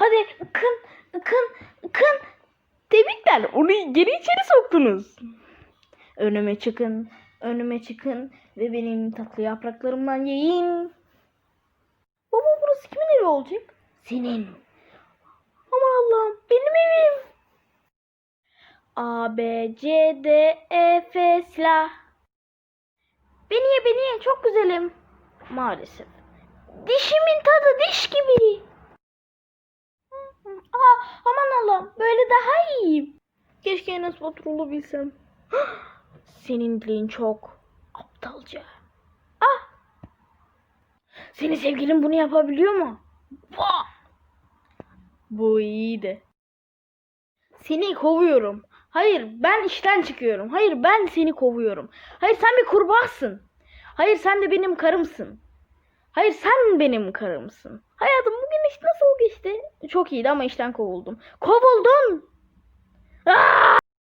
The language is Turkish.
Hadi ıkın, ıkın, ıkın. Tebrikler. Onu geri içeri soktunuz. Önüme çıkın, önüme çıkın ve benim tatlı yapraklarımdan yiyin. Baba burası kimin evi olacak? Senin. Aman Allah'ım benim evim. A, B, C, D, E, F, silah. Beni ye beni ye çok güzelim. Maalesef. Dişimin tadı diş aman Allah'ım böyle daha iyi. Keşke Enes Batur'u bilsem. Senin dileğin çok aptalca. Ah! Senin sevgilin bunu yapabiliyor mu? Vah! Bu iyiydi. Seni kovuyorum. Hayır ben işten çıkıyorum. Hayır ben seni kovuyorum. Hayır sen bir kurbağasın. Hayır sen de benim karımsın. Hayır sen benim karımsın. Hayatım Çok iyiydi ama işten kovuldum. Kovuldun.